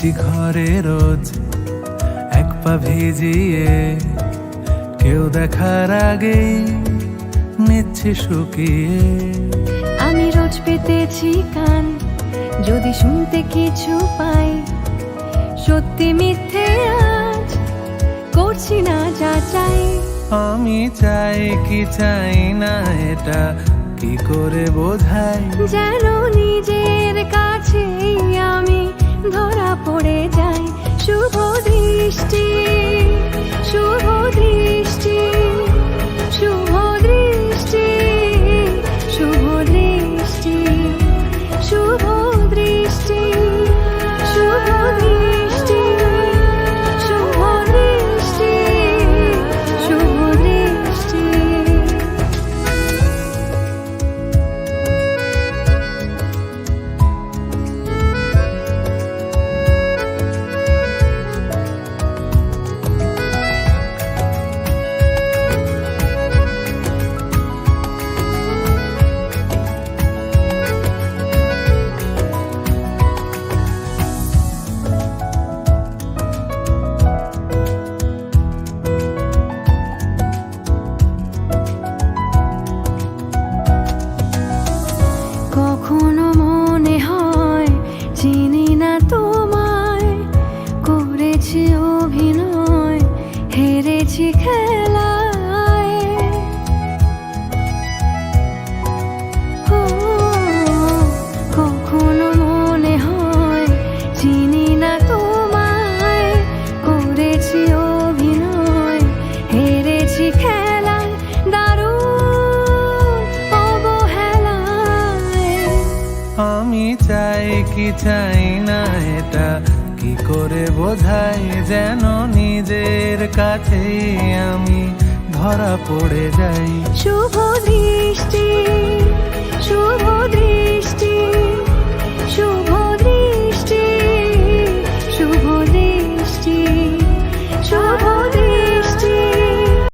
ঢুকছি ঘরে রোজ এক পা ভিজিয়ে। কেউ দেখার আগেই নিচ্ছি শুকিয়ে। আমি রোজ পেতেছি কান যদি শুনতে কিছু পাই। সত্যি মিথ্যে আজ করছি না যা চাই। আমি চাই কি চাই না এটা কি করে বোঝাই? যেন নিজের কাছেই আমি খেলায় দারুণ অবহেলায়। আমি চাই কি চাই না এটা কি করে বোঝাই যেন নিজের কাছে আমি ধরা পড়ে যাই। শুভ দৃষ্টি।